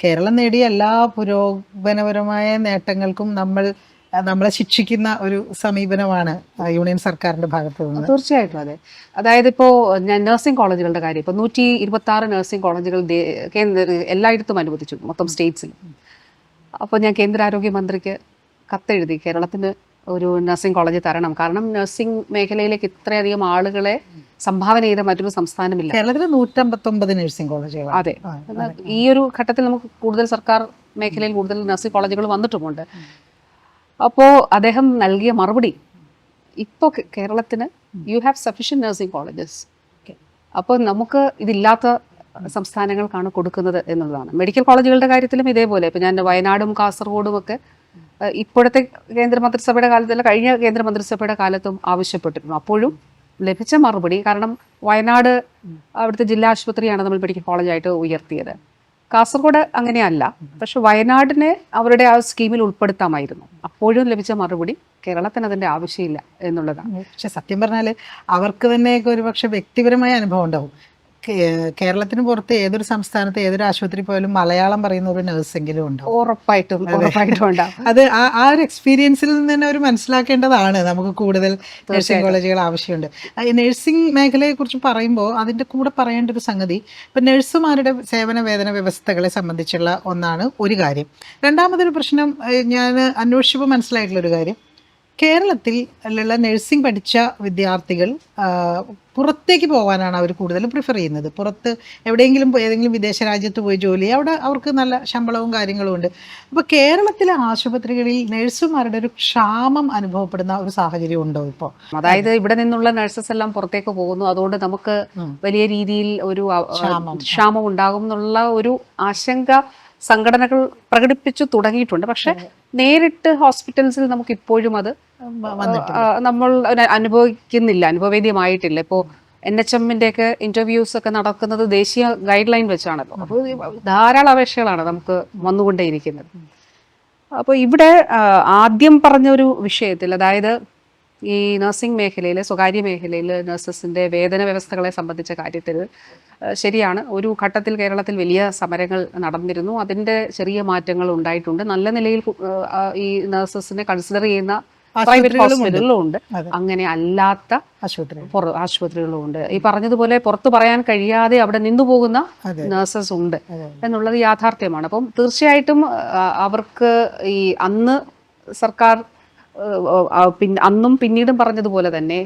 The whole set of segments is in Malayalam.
കേരളം നേടിയ എല്ലാ പുരോഗമനപരമായ നേട്ടങ്ങൾക്കും നമ്മൾ നമ്മളെ ശിക്ഷിക്കുന്ന ഒരു സമീപനമാണ് യൂണിയൻ സർക്കാരിന്റെ ഭാഗത്ത് നിന്ന്. തീർച്ചയായിട്ടും അതെ. അതായത് ഇപ്പോൾ ഞാൻ നഴ്സിംഗ് കോളേജുകളുടെ കാര്യം ഇപ്പോൾ നൂറ്റി ഇരുപത്തി ആറ് നഴ്സിംഗ് കോളേജുകൾ കേന്ദ്ര എല്ലായിടത്തും അനുവദിച്ചു മൊത്തം സ്റ്റേറ്റ്സിൽ അപ്പോൾ ഞാൻ കേന്ദ്ര ആരോഗ്യ മന്ത്രിക്ക് കത്തെഴുതി കേരളത്തിന് ഒരു നഴ്സിംഗ് കോളേജ് തരണം. കാരണം നഴ്സിംഗ് മേഖലയിലേക്ക് ഇത്രയധികം ആളുകളെ സംഭാവന ചെയ്ത മറ്റൊരു സംസ്ഥാനമില്ല. കേരളത്തിൽ നൂറ്റമ്പത്തൊമ്പത് നഴ്സിംഗ് കോളേജുകൾ അതെ. ഈ ഒരു ഘട്ടത്തിൽ നമുക്ക് കൂടുതൽ സർക്കാർ മേഖലയിൽ കൂടുതൽ നഴ്സിംഗ് കോളേജുകൾ വന്നിട്ടുമുണ്ട്. അപ്പോൾ അദ്ദേഹം നൽകിയ മറുപടി ഇപ്പോൾ കേരളത്തിന് you have sufficient nursing colleges അപ്പോൾ നമുക്ക് ഇതില്ലാത്ത സംസ്ഥാനങ്ങൾക്കാണ് കൊടുക്കുന്നത് എന്നുള്ളതാണ്. മെഡിക്കൽ കോളേജുകളുടെ കാര്യത്തിലും ഇതേപോലെ. ഇപ്പം ഞാൻ വയനാടും കാസർഗോഡും ഒക്കെ ഇപ്പോഴത്തെ കേന്ദ്ര മന്ത്രിസഭയുടെ കാലത്തല്ല കഴിഞ്ഞ കേന്ദ്ര മന്ത്രിസഭയുടെ കാലത്തും ആവശ്യപ്പെട്ടിരുന്നു. അപ്പോഴും ലഭിച്ച മറുപടി കാരണം വയനാട് അവിടുത്തെ ജില്ലാ ആശുപത്രിയാണ് നമ്മൾ മെഡിക്കൽ കോളേജായിട്ട് ഉയർത്തിയത്. കാസർഗോഡ് അങ്ങനെയല്ല പക്ഷെ വയനാടിനെ അവരുടെ ആ സ്കീമിൽ ഉൾപ്പെടുത്താമായിരുന്നു. അപ്പോഴും ലഭിച്ച മറുപടി കേരളത്തിന് അതിന്റെ ആവശ്യമില്ല എന്നുള്ളതാണ്. പക്ഷെ സത്യം പറഞ്ഞാൽ അവർക്ക് തന്നെ ഒരുപക്ഷെ വ്യക്തിപരമായ അനുഭവം ഉണ്ടാവും. കേരളത്തിന് പുറത്ത് ഏതൊരു സംസ്ഥാനത്ത് ഏതൊരു ആശുപത്രി പോയാലും മലയാളം പറയുന്ന ഒരു നഴ്സെങ്കിലും ഉണ്ടാവും. ഉറപ്പായിട്ടും ഉറപ്പായിട്ടും ഉണ്ടാവും. അത് ആ ഒരു എക്സ്പീരിയൻസിൽ നിന്ന് തന്നെ അവർ മനസ്സിലാക്കേണ്ടതാണ്. നമുക്ക് കൂടുതൽ നഴ്സിംഗ് കോളേജുകൾ ആവശ്യമുണ്ട്. നഴ്സിംഗ് മേഖലയെ കുറിച്ച് പറയുമ്പോൾ അതിന്റെ കൂടെ പറയേണ്ട ഒരു സംഗതി ഇപ്പം നഴ്സുമാരുടെ സേവന വേതന വ്യവസ്ഥകളെ സംബന്ധിച്ചുള്ള ഒന്നാണ് ഒരു കാര്യം. രണ്ടാമതൊരു പ്രശ്നം ഞാൻ അന്വേഷിച്ചപ്പോൾ മനസ്സിലായിട്ടുള്ള ഒരു കാര്യം. കേരളത്തിൽ ഉള്ള നഴ്സിംഗ് പഠിച്ച വിദ്യാർത്ഥികൾ പുറത്തേക്ക് പോകാനാണ് അവർ കൂടുതലും പ്രിഫർ ചെയ്യുന്നത്. പുറത്ത് എവിടെയെങ്കിലും ഏതെങ്കിലും വിദേശ രാജ്യത്ത് പോയി ജോലി അവിടെ അവർക്ക് നല്ല ശമ്പളവും കാര്യങ്ങളും ഉണ്ട്. അപ്പോൾ കേരളത്തിലെ ആശുപത്രികളിൽ നഴ്സുമാരുടെ ഒരു ക്ഷാമം അനുഭവപ്പെടുന്ന ഒരു സാഹചര്യം ഉണ്ടോ ഇപ്പോൾ അതായത് ഇവിടെ നിന്നുള്ള നഴ്സസ് എല്ലാം പുറത്തേക്ക് പോകുന്നു. അതുകൊണ്ട് നമുക്ക് വലിയ രീതിയിൽ ഒരു. ക്ഷാമം ഉണ്ടാകും എന്നുള്ള ഒരു ആശങ്ക സംഘടനകൾ പ്രകടിപ്പിച്ചു തുടങ്ങിയിട്ടുണ്ട്. പക്ഷെ നേരിട്ട് ഹോസ്പിറ്റൽസിൽ നമുക്ക് ഇപ്പോഴും അത് നമ്മൾ അനുഭവിക്കുന്നില്ല അനുഭവേദ്യമായിട്ടില്ല. ഇപ്പോൾ എൻ എച്ച് എമ്മിന്റെ ഒക്കെ ഇന്റർവ്യൂസ് ഒക്കെ നടക്കുന്നത് ദേശീയ ഗൈഡ് ലൈൻ വെച്ചാണല്ലോ അപ്പോൾ ധാരാളം അപേക്ഷകളാണ് നമുക്ക് വന്നുകൊണ്ടേയിരിക്കുന്നത്. അപ്പോൾ ഇവിടെ ആദ്യം പറഞ്ഞ ഒരു വിഷയത്തിൽ അതായത് ഈ നഴ്സിംഗ് മേഖലയിൽ സ്വകാര്യ മേഖലയിൽ നഴ്സസിന്റെ വേതന വ്യവസ്ഥകളെ സംബന്ധിച്ച കാര്യത്തിൽ ശരിയാണ്. ഒരു ഘട്ടത്തിൽ കേരളത്തിൽ വലിയ സമരങ്ങൾ നടന്നിരുന്നു. അതിന്റെ ചെറിയ മാറ്റങ്ങൾ ഉണ്ടായിട്ടുണ്ട്. നല്ല നിലയിൽ ഈ നഴ്സസിനെ കൺസിഡർ ചെയ്യുന്ന പ്രൈവറ്റ് ഹോസ്പിറ്റലുകളും ഉണ്ട്. അങ്ങനെ അല്ലാത്ത ആശുപത്രി ആശുപത്രികളും ഉണ്ട്. ഈ പറഞ്ഞതുപോലെ പുറത്തു പറയാൻ കഴിയാതെ അവിടെ നിന്നു പോകുന്ന നഴ്സസ് ഉണ്ട് എന്നുള്ളത് യാഥാർത്ഥ്യമാണ്. അപ്പം തീർച്ചയായിട്ടും അവർക്ക് ഈ അന്ന് സർക്കാർ അന്നും പിന്നീടും പറഞ്ഞതുപോലെ തന്നെ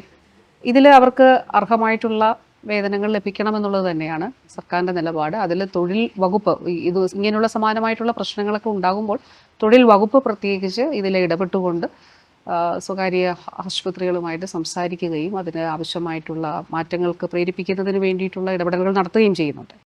ഇതിൽ അവർക്ക് അർഹമായിട്ടുള്ള വേതനങ്ങൾ ലഭിക്കണമെന്നുള്ളത് തന്നെയാണ് സർക്കാരിന്റെ നിലപാട്. അതിൽ തൊഴിൽ വകുപ്പ് ഇത് ഇങ്ങനെയുള്ള സമാനമായിട്ടുള്ള പ്രശ്നങ്ങളൊക്കെ ഉണ്ടാകുമ്പോൾ തൊഴിൽ വകുപ്പ് പ്രത്യേകിച്ച് ഇതിൽ ഇടപെട്ടുകൊണ്ട് സ്വകാര്യ ആശുപത്രികളുമായിട്ട് സംസാരിക്കുകയും അതിന് ആവശ്യമായിട്ടുള്ള മാറ്റങ്ങൾക്ക് പ്രേരിപ്പിക്കുന്നതിന് വേണ്ടിയിട്ടുള്ള ഇടപെടലുകൾ നടത്തുകയും ചെയ്യുന്നുണ്ട്.